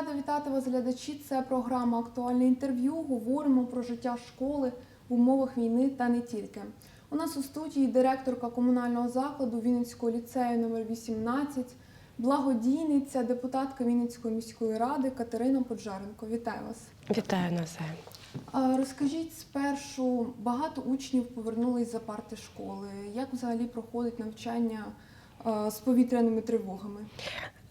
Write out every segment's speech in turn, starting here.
рада вітати вас, глядачі. Це програма Актуальне інтерв'ю. Говоримо про життя школи в умовах війни та не тільки. У нас у студії директорка комунального закладу Вінницького ліцею номер 18, благодійниця, депутатка Вінницької міської ради Катерина Поджаренко. Вітаю вас. Вітаю. А, Розкажіть спершу, багато учнів повернулись за парти школи. Як взагалі проходить навчання з повітряними тривогами?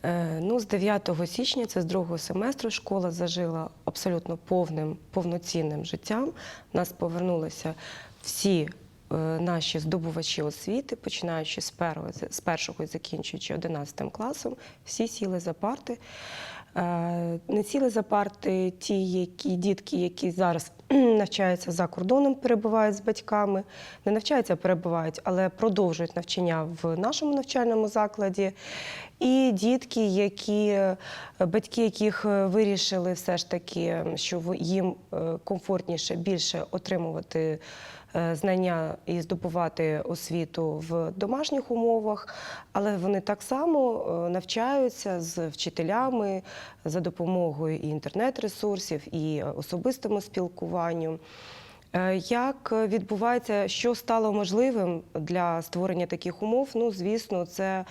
Е, Ну, з 9 січня, це з другого семестру, школа зажила абсолютно повним, повноцінним життям. У нас повернулися всі е, наші здобувачі освіти, починаючи з першого, і закінчуючи 11 класом, всі сіли за парти. Не сіли за парти ті, які дітки, які зараз навчаються за кордоном, перебувають з батьками, не навчаються, а перебувають, але продовжують навчання в нашому навчальному закладі. І дітки, які е, батьки, яких е, вирішили все ж таки, що їм е, комфортніше більше отримувати знання і здобувати освіту в домашніх умовах, але вони так само е, навчаються з вчителями за допомогою і інтернет-ресурсів, і особистому спілкуванню. Е, Як відбувається, що стало можливим для створення таких умов? Ну, звісно, це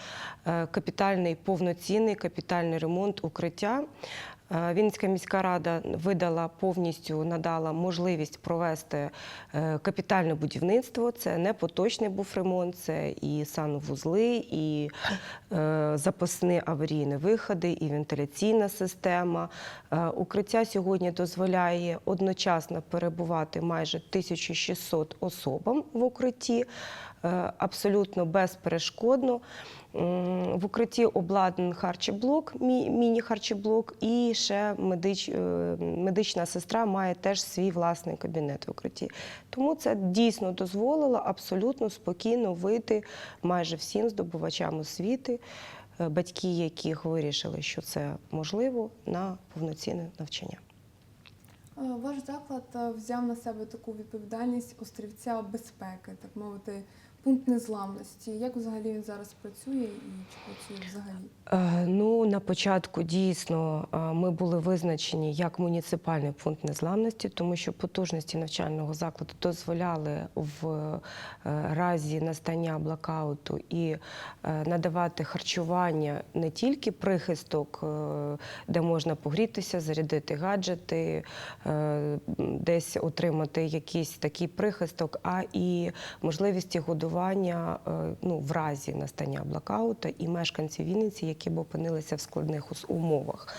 е, капітальний повноцінний капітальний ремонт укриття. Е, Вінницька міська рада видала повністю надала можливість провести е, капітальне будівництво. Це не поточний був ремонт, це і санвузли, і е, запасні аварійні виходи, і вентиляційна система. Укриття сьогодні дозволяє одночасно перебувати майже 1600 особам в укритті, абсолютно безперешкодно. В укритті обладнаний харчоблок, міні-харчоблок, і ще медич, е, медична сестра має теж свій власний кабінет в укритті. Тому це дійсно дозволило абсолютно спокійно вийти майже всім здобувачам освіти, е, батьки яких вирішили, що це можливо, на повноцінне навчання. Е, Ваш заклад е, взяв на себе таку відповідальність острівця безпеки, так мовити, пункт незламності. Як взагалі він зараз працює і чи працює взагалі? Е, Ну, на початку дійсно е, ми були визначені як муніципальний пункт незламності, тому що потужності навчального закладу дозволяли в е, разі настання блокауту і надавати харчування не тільки прихисток, де можна погрітися, зарядити гаджети, десь отримати якийсь такий прихисток, а і можливості годування е, ну, в разі настання блокаута і мешканці Вінниці, які б опинилися в складних умовах.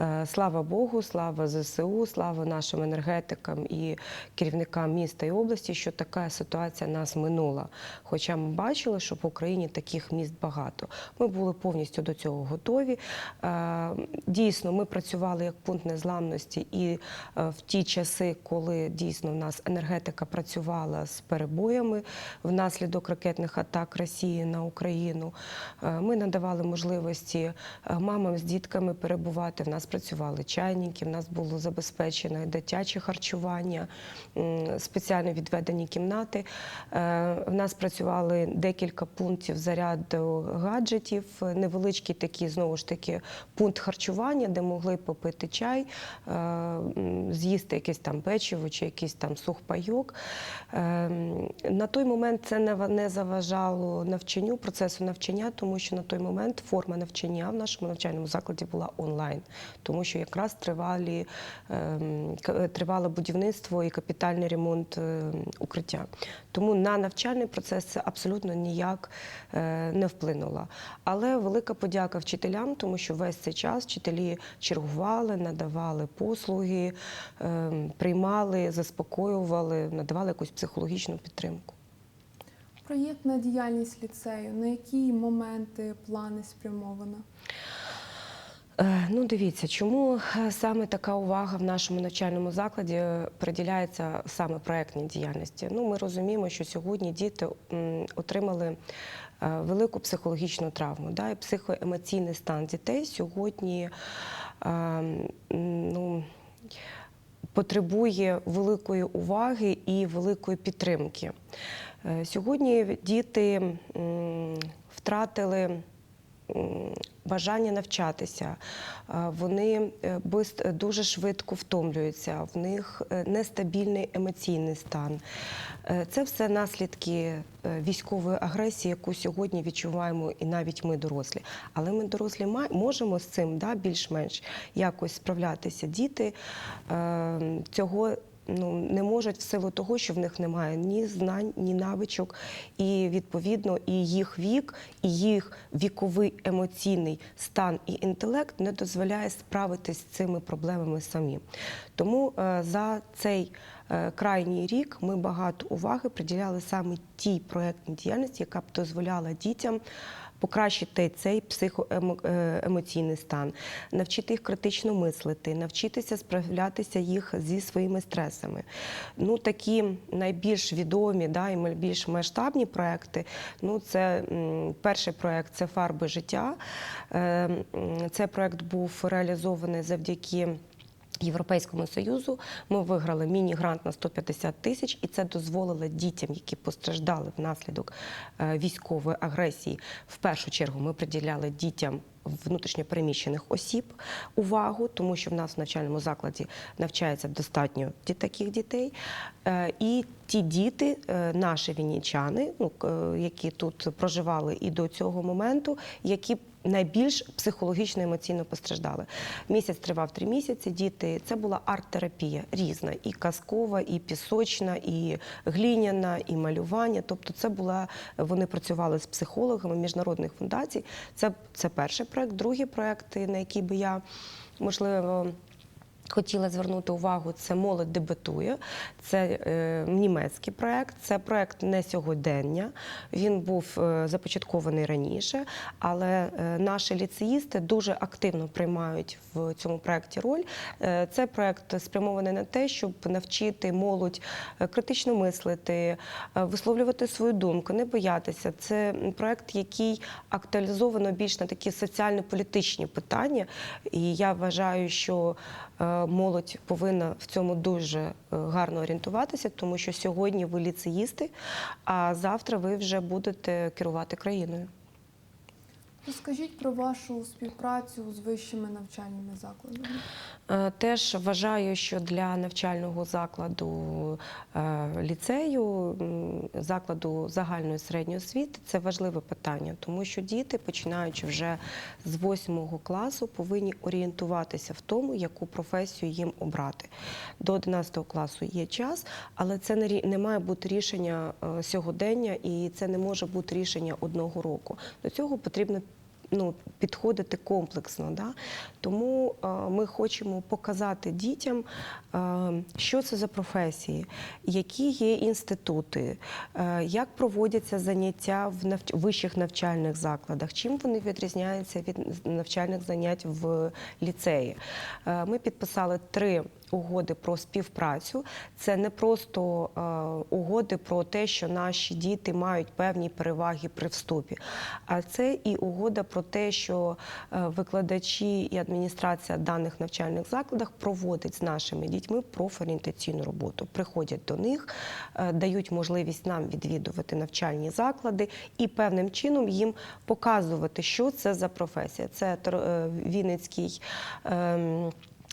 Е, Слава Богу, слава ЗСУ, слава нашим енергетикам і керівникам міста і області, що така ситуація нас минула. Хоча ми бачили, що в Україні таких міст багато. Ми були повністю до цього готові. Е, Дійсно, ми працювали як пункт незламності, і е, в ті часи, коли дійсно в нас енергетика працювала з перебоями внаслідок ракетних атак Росії на Україну, ми надавали можливості мамам з дітками перебувати. В нас працювали чайники, в нас було забезпечено дитяче харчування, спеціально відведені кімнати. Е, В нас працювали декілька пунктів заряду гаджетів, невеличкий такий знову ж таки пункт харчування, де могли попити чай, е, з'їсти якесь там печиво чи якийсь там сухпайок. Е, На той момент це не заважало навчанню, процесу навчання, тому що на той момент форма навчання в нашому навчальному закладі була онлайн, тому що якраз тривалі, ем, тривало будівництво і капітальний ремонт е, укриття. Тому на навчальний процес це абсолютно ніяк е, не вплинуло. Але велика подяка вчителям, тому що весь цей час вчителі чергували, надавали послуги, ем, приймали, заспокоювали, надавали якусь психологічну підтримку. Проєктна діяльність ліцею, на які моменти, плани спрямована? Е, Ну, дивіться, чому е, саме така увага в нашому навчальному закладі е, приділяється саме проектній діяльності? Ну, ми розуміємо, що сьогодні діти отримали велику психологічну травму, да, і психоемоційний стан дітей сьогодні ну, потребує великої уваги і великої підтримки. Сьогодні діти втратили бажання навчатися, е, вони е, дуже швидко втомлюються, в них е, нестабільний емоційний стан. Це все наслідки військової агресії, яку сьогодні відчуваємо і навіть ми дорослі. Але ми дорослі можемо з цим да, більш-менш якось справлятися. Діти е, цього ну, не можуть в силу того, що в них немає ні знань, ні навичок, і відповідно і їх вік, і їх віковий емоційний стан і інтелект не дозволяє справитись з цими проблемами самі. Тому е, за цей е, крайній рік ми багато уваги приділяли саме тій проектній діяльності, яка б дозволяла дітям. Покращити цей психоемоційний стан, навчити їх критично мислити, навчитися справлятися їх зі своїми стресами. Ну, такі найбільш відомі да, і найбільш масштабні проекти. Ну, це перший проект це фарби життя. Е, м, Цей проект був реалізований завдяки. Європейському союзу ми виграли міні-грант на 150 тисяч, і це дозволило дітям, які постраждали внаслідок е, військової агресії. В першу чергу ми приділяли дітям внутрішньопереміщених осіб увагу, тому що в нас в навчальному закладі навчається достатньо таких дітей. Е, І ті діти, е, наші віннічани, ну, які тут проживали і до цього моменту, які найбільш психологічно емоційно постраждали. Місяць тривав три місяці. Діти це була арт-терапія різна, і казкова, і пісочна, і гліняна, і малювання. Тобто, це була вони працювали з психологами міжнародних фундацій. Це, це перший проект. Другий проект, на який би я можливо. Хотіла звернути увагу, це молодь дебютує. Це е, німецький проект. Це проект не сьогодення. Він був е, започаткований раніше, але е, наші ліцеїсти дуже активно приймають в цьому проекті роль. Е, це проект спрямований на те, щоб навчити молодь е, критично мислити, е, висловлювати свою думку, не боятися. Це проект, який актуалізовано більш на такі соціально-політичні питання. І я вважаю, що е, молодь повинна в цьому дуже е, гарно орієнтуватися, тому що сьогодні ви ліцеїсти, а завтра ви вже будете керувати країною. Розкажіть про вашу співпрацю з вищими навчальними закладами. Е, Теж вважаю, що для навчального закладу е, ліцею, закладу загальної середньої освіти це важливе питання, тому що діти, починаючи вже з восьмого класу, повинні орієнтуватися в тому, яку професію їм обрати. До 11 класу є час, але це не має бути рішення е, сьогодення, і це не може бути рішення одного року. До цього потрібно ну, підходити комплексно. Да? Тому е, ми хочемо показати дітям, е, що це за професії, які є інститути, е, як проводяться заняття в навч- вищих навчальних закладах, чим вони відрізняються від навчальних занять в ліцеї. Ми підписали три угоди про співпрацю. Це не просто е, угоди про те, що наші діти мають певні переваги при вступі, а це і угода про те, що е, викладачі і адміністрація даних навчальних закладах проводить з нашими дітьми профорієнтаційну роботу. Приходять до них, е, дають можливість нам відвідувати навчальні заклади і певним чином їм показувати, що це за професія. Це Вінницький.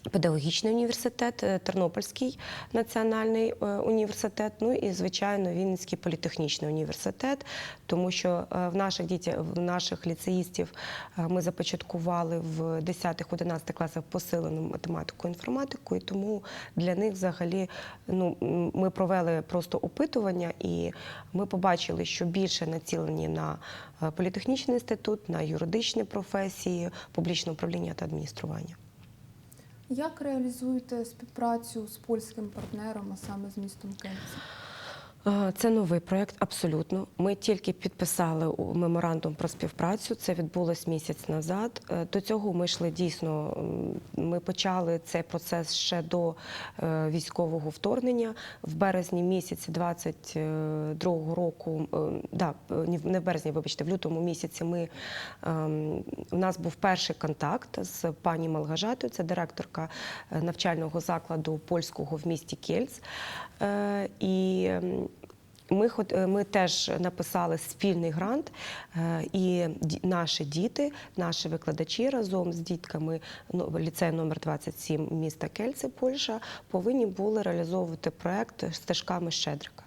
Педагогічний університет, е, Тернопільський національний е, університет, ну і звичайно Вінницький політехнічний університет, тому що е, в наших дітях, в наших ліцеїстів ми започаткували в 10-11 класах посилену математику інформатику, і тому для них взагалі ну ми провели просто опитування, і ми побачили, що більше націлені на політехнічний інститут, на юридичні професії, публічне управління та адміністрування. Як реалізуєте співпрацю з польським партнером, а саме з містом Кельце? Це новий проєкт, абсолютно. Ми тільки підписали меморандум про співпрацю. Це відбулось місяць назад. Е, До цього ми йшли дійсно. Ми почали цей процес ще до е, військового вторгнення. В березні місяці 22-го року, е, да, не в березні, вибачте, в лютому місяці ми ем, у нас був перший контакт з пані Малгажатою, це директорка навчального закладу польського в місті Кельц. І ем, Ми, е, ми теж написали спільний грант, е, і наші діти, наші викладачі разом з дітками ну, ліцею номер 27 міста Кельце, Польща, повинні були реалізовувати проект стежками Щедрика.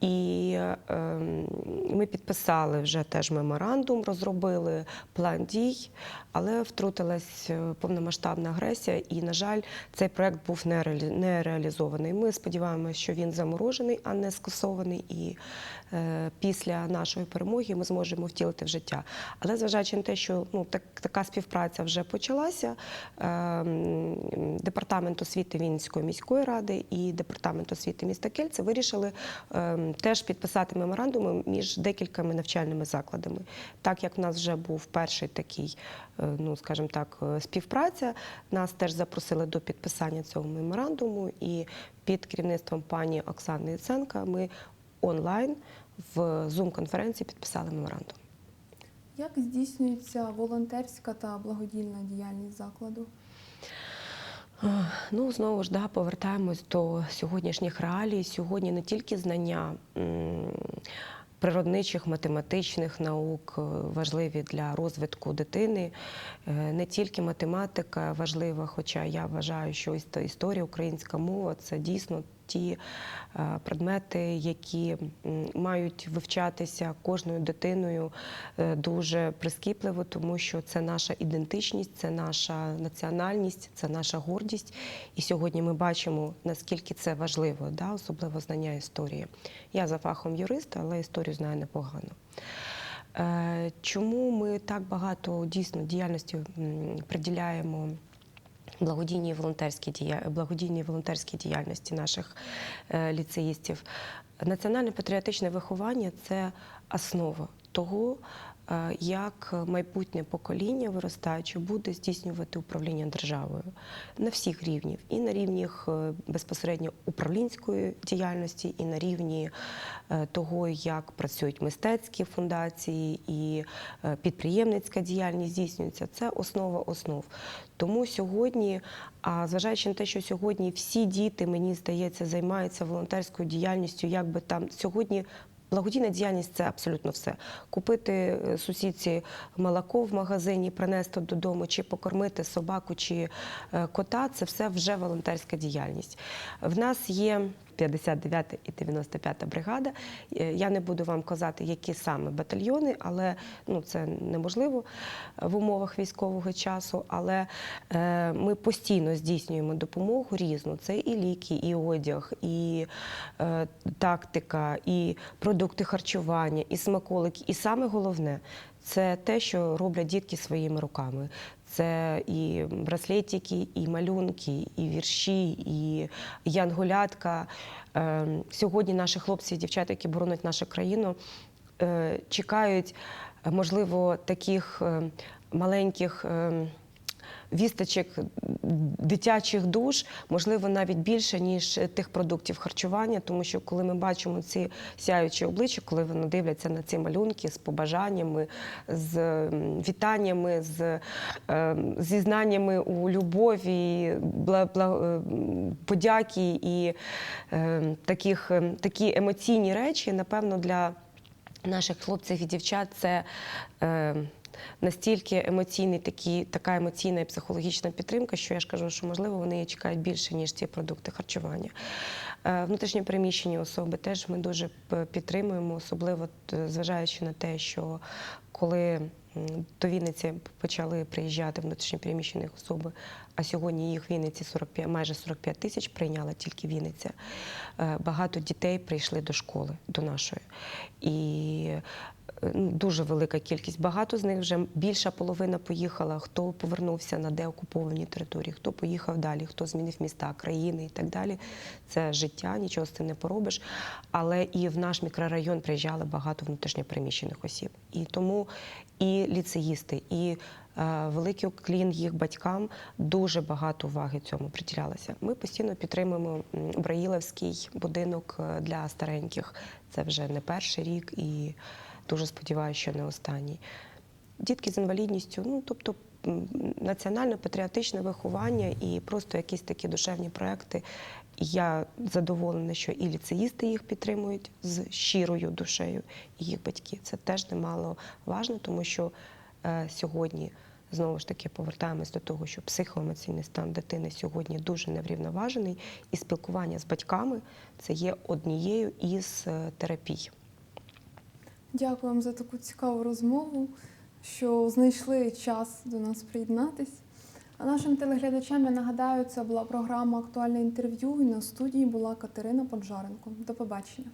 І е, ми підписали вже теж меморандум, розробили план дій, але втрутилась е, повномасштабна агресія, і, на жаль, цей проект був не, реалізований. Ми сподіваємося, що він заморожений, а не скасований. І е, після нашої перемоги ми зможемо втілити в життя. Але зважаючи на те, що ну, так, така співпраця вже почалася, е, департамент освіти Вінницької міської ради і департамент освіти міста Кельце вирішили е, теж підписати меморандуми між декількома навчальними закладами. Так як в нас вже був перший такий, е, ну скажімо так, е, співпраця, нас теж запросили до підписання цього меморандуму, і під керівництвом пані Оксани Яценка ми онлайн в Zoom-конференції підписали меморандум. Як здійснюється волонтерська та благодійна діяльність закладу? Е, Ну, знову ж да, повертаємось до сьогоднішніх реалій. Сьогодні не тільки знання природничих, математичних наук е, важливі для розвитку дитини, е, не тільки математика важлива, хоча я вважаю, що іс- історія, українська мова це дійсно ті е, предмети, які мають вивчатися кожною дитиною е, дуже прискіпливо, тому що це наша ідентичність, це наша національність, це наша гордість. І сьогодні ми бачимо, наскільки це важливо, да, особливо знання історії. Я за фахом юрист, але історію знаю непогано. Е, Чому ми так багато дійсно діяльності приділяємо благодійній волонтерській дія... благодійній волонтерській діяльності наших е, ліцеїстів? Національне патріотичне виховання це основа того, як майбутнє покоління виростаючи буде здійснювати управління державою на всіх рівнях, і на рівнях е, безпосередньо управлінської діяльності, і на рівні е, того, як працюють мистецькі фундації і е, підприємницька діяльність здійснюється. Це основа основ. Тому сьогодні, а зважаючи на те, що сьогодні всі діти, мені здається, займаються волонтерською діяльністю, як би там сьогодні. Благодійна діяльність це абсолютно все. Купити е, сусідці молоко в магазині, принести додому, чи покормити собаку чи е, кота це все вже волонтерська діяльність. В нас є 59 і 95 бригада. Е, Я не буду вам казати, які саме батальйони, але ну, це неможливо в умовах військового часу. Але е, ми постійно здійснюємо допомогу різну. Це і ліки, і одяг, і е, тактика, і продукти харчування, і смаколики. І саме головне це те, що роблять дітки своїми руками. Це і браслетики, і малюнки, і вірші, і янголятка. Е, Сьогодні наші хлопці і дівчата, які боронять нашу країну, е, чекають, можливо, таких е, маленьких. Вісточок дитячих душ, можливо, навіть більше, ніж тих продуктів харчування, тому що коли ми бачимо ці сяючі обличчя, коли вони дивляться на ці малюнки з побажаннями, з вітаннями, з е, зізнаннями у любові, е, подяки і е, таких, е, такі емоційні речі, напевно, для наших хлопців і дівчат це. Настільки емоційний такі, така емоційна і психологічна підтримка, що я ж кажу, що можливо вони її чекають більше, ніж ці продукти харчування. Е, Внутрішньо переміщені особи теж ми дуже підтримуємо, особливо зважаючи на те, що коли до Вінниці почали приїжджати внутрішньо переміщені особи, а сьогодні їх в Вінниці 45, майже 45 тисяч прийняла тільки Вінниця. е, Багато дітей прийшли до школи, до нашої. І дуже велика кількість. Багато з них вже більша половина поїхала. Хто повернувся на деокуповані території, хто поїхав далі, хто змінив міста, країни і так далі. Це життя, нічого з цим не поробиш. Але і в наш мікрорайон приїжджали багато внутрішньопереміщених осіб. І тому і ліцеїсти, і е, великий уклін їх батькам дуже багато уваги цьому приділялося. Ми постійно підтримуємо Браїлевський будинок е, для стареньких. Це вже не перший рік і дуже сподіваюся, що не останній. Дітки з інвалідністю, ну тобто національно-патріотичне виховання і просто якісь такі душевні проекти. Я задоволена, що і ліцеїсти їх підтримують з щирою душею, і їх батьки. Це теж немало важно, тому що е, сьогодні знову ж таки повертаємось до того, що психоемоційний стан дитини сьогодні дуже неврівноважений, і спілкування з батьками це є однією із е, терапій. Дякую вам за таку цікаву розмову, що знайшли час до нас приєднатись. А нашим телеглядачам я нагадаю, це була програма Актуальне інтерв'ю. І на студії була Катерина Поджаренко. До побачення.